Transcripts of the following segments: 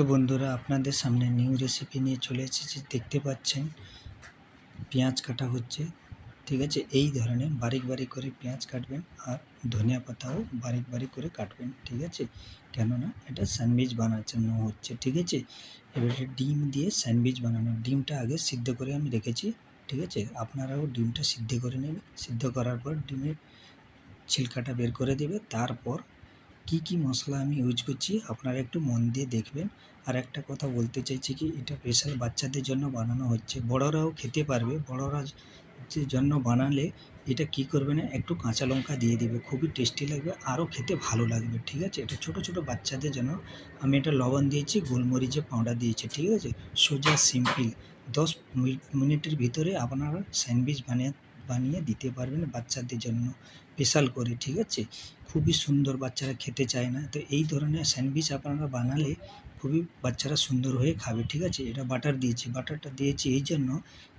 তো বন্ধুরা, আপনাদের সামনে নিউ রেসিপি নিয়ে চলে এসেছি। দেখতে পাচ্ছেন, পেঁয়াজ কাটা হচ্ছে। ঠিক আছে, এই ধরনের বারিক বারিক করে পেঁয়াজ কাটবেন আর ধনিয়া পাতাও বারিক বারিক করে কাটবেন। ঠিক আছে, কেননা এটা স্যান্ডউইচ বানার জন্য হচ্ছে। ঠিক আছে, এবারে ডিম দিয়ে স্যান্ডউইচ বানানো। ডিমটা আগে সিদ্ধ করে আমি রেখেছি। ঠিক আছে, আপনারাও ডিমটা সিদ্ধ করে নেবেন। সিদ্ধ করার পর ডিমের ছিলকাটা বের করে দেবে। তারপর কি কি মশলা আমি ইউজ করছি, আপনারা একটু মন দিয়ে দেখবেন। আর একটা কথা বলতে চাইছি কি, এটা স্পেশাল বাচ্চাদের জন্য বানানো হচ্ছে। বড়রাও খেতে পারবে, বড়রা জন্য বানালে এটা কি করবে না, একটু কাঁচা লঙ্কা দিয়ে দিবে, খুবই টেস্টি লাগবে, আরও খেতে ভালো লাগবে, ঠিক আছে? এটা ছোট ছোট বাচ্চাদের জন্য আমি এটা লবণ দিয়েছি, গোলমরিচের পাউডার দিয়েছি, ঠিক আছে? সোজা সিম্পল দশ মিনিটের ভিতরে আপনারা স্যান্ডউইচ বানিয়ে বানিয়ে দিতে পারবেন বাচ্চাদের জন্য স্পেশাল করে, ঠিক আছে? খুবই সুন্দর বাচ্চারা খেতে চায় না। তো এই ধরনের স্যান্ডউইচ আপনারা বানালে খুবই বাচ্চারা সুন্দর হয়ে খাবে, ঠিক আছে? এটা বাটার দিয়েছি। বাটারটা দিয়েছি এই জন্য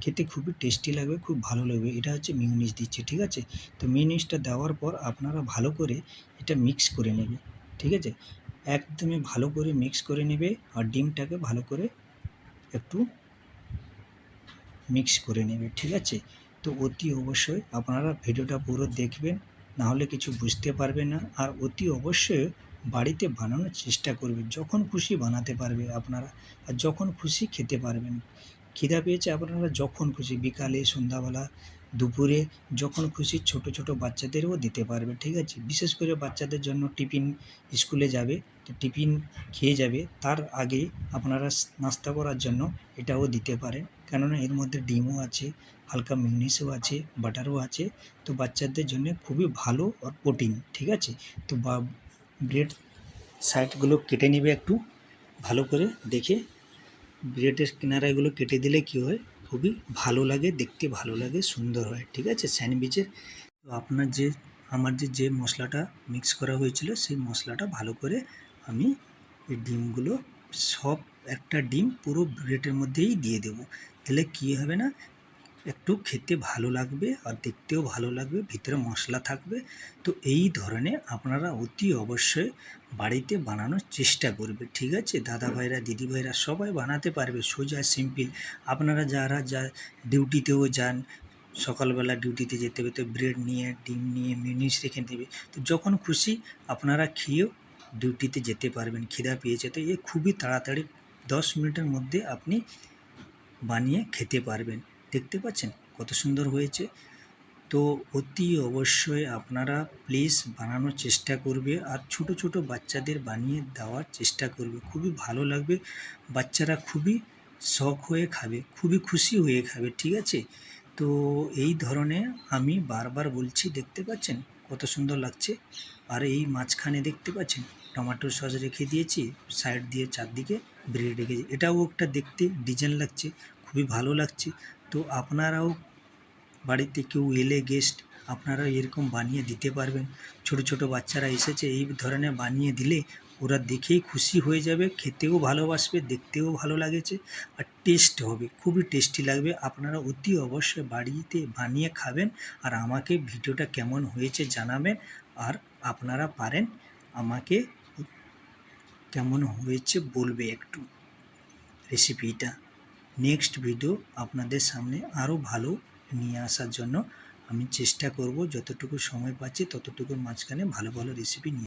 খেতে খুবই টেস্টি লাগবে, খুব ভালো লাগবে। এটা হচ্ছে মিউনিস দিচ্ছি, ঠিক আছে? তো মিউনিসটা দেওয়ার পর আপনারা ভালো করে এটা মিক্স করে নেবে, ঠিক আছে? একদমই ভালো করে মিক্স করে নেবে আর ডিমটাকে ভালো করে একটু মিক্স করে নেবে, ঠিক আছে? তো অতি অবশ্যই আপনারা ভিডিওটা পুরো দেখবেন, নাহলে কিছু বুঝতে পারবে না। আর অতি অবশ্যই বাড়িতে বানানোর চেষ্টা করবে যখন খুশি বানাতে পারবে আপনারা। আর যখন খুশি খেতে পারবেন। খিদা পেয়েছে আপনারা যখন খুশি, বিকালে, সন্ধ্যাবেলা, দুপুরে, যখন খুশি ছোট ছোট বাচ্চাদেরও দিতে পারবে, ঠিক আছে? বিশেষ করে বাচ্চাদের জন্য টিফিন স্কুলে যাবে, তো টিফিন খেয়ে যাবে, তার আগে আপনারা নাস্তা করার জন্য এটাও দিতে পারেন। কেননা এর মধ্যে ডিমও আছে হালকা মিউনিসও আছে বাটারও আছে। তো বাচ্চাদের জন্য খুবই ভালো আর প্রোটিন ঠিক আছে? তো বা ব্রেড সাইডগুলো কেটে নেবে একটু, ভালো করে দেখে। ব্রেডের কিনারাগুলো কেটে দিলে কী হয়? খুবই ভালো লাগে, দেখতে ভালো লাগে, সুন্দর হয়, ঠিক আছে? স্যান্ডউইচের তো আপনার যে, আমার যে যে মশলাটা মিক্স করা হয়েছিল, সেই মশলাটা ভালো করে আমি এই ডিমগুলো সব একটা ডিম পুরো ব্রেডের মধ্যেই দিয়ে দেবো। তাহলে কী হবে না? একটু খেতে ভালো লাগবে আর দেখতেও ভালো লাগবে, ভিতরে মশলা থাকবে। তো এই ধরনের আপনারা অতি অবশ্যই বাড়িতে বানানোর চেষ্টা করবে, ঠিক আছে? দাদা ভাইরা দিদি ভাইরা সবাই বানাতে পারবে, সোজা, সিম্পল। আপনারা যারা যা ডিউটিতেও যান, সকালবেলা ডিউটিতে যেতে হবে, তো ব্রেড নিয়ে, ডিম নিয়ে মিউনিস রেখে দেবে তো যখন খুশি আপনারা খেয়েও ডিউটিতে যেতে পারবেন, খিদা পেয়েছে। তো এ খুবই তাড়াতাড়ি দশ মিনিটের মধ্যে আপনি বানিয়ে খেতে পারবেন। দেখতে পাচ্ছেন? কত সুন্দর হয়েছে। তো অতি অবশ্যই আপনারা প্লিজ বানানোর চেষ্টা করবে আর ছোট ছোট বাচ্চাদের বানিয়ে দেওয়ার চেষ্টা করবে। খুবই ভালো লাগবে। বাচ্চারা খুবই শখ হয়ে খাবে, খুবই খুশি হয়ে খাবে, ঠিক আছে? তো এই ধরনের আমি বারবার বলছি, দেখতে পাচ্ছেন? কত সুন্দর লাগছে। আর এই মাঝখানে দেখতে পাচ্ছেন? টমেটো সস রেখে দিয়েছি, সাইড দিয়ে চারদিকে ব্রেড রেখেছি। এটাও একটা দেখতে ডিজাইন লাগছে, খুবই ভালো লাগছে। তো আপনারাও বাড়িতে কেউ এলে গেস্ট আপনারা এরকম বানিয়ে দিতে পারবেন। ছোট ছোট বাচ্চারা এসেছে, এই ধরনের বানিয়ে দিলে ওরা দেখেই খুশি হয়ে যাবে, খেতেও ভালোবাসবে, দেখতেও ভালো লাগেছে আর টেস্ট হবে, খুবই টেস্টি লাগবে। আপনারা অতি অবশ্যই বাড়িতে বানিয়ে খাবেন আর আমাকে ভিডিওটা কেমন হয়েছে জানাবেন আর আপনারা পারেন আমাকে কেমন হয়েছে বলবে একটু রেসিপিটা নেক্সট ভিডিও আপনাদের সামনে আরও ভালো নিয়ে আসার জন্য আমি চেষ্টা করব যতটুকু সময় পাচ্ছি ততটুকুর মাঝখানে ভালো ভালো রেসিপি নিয়ে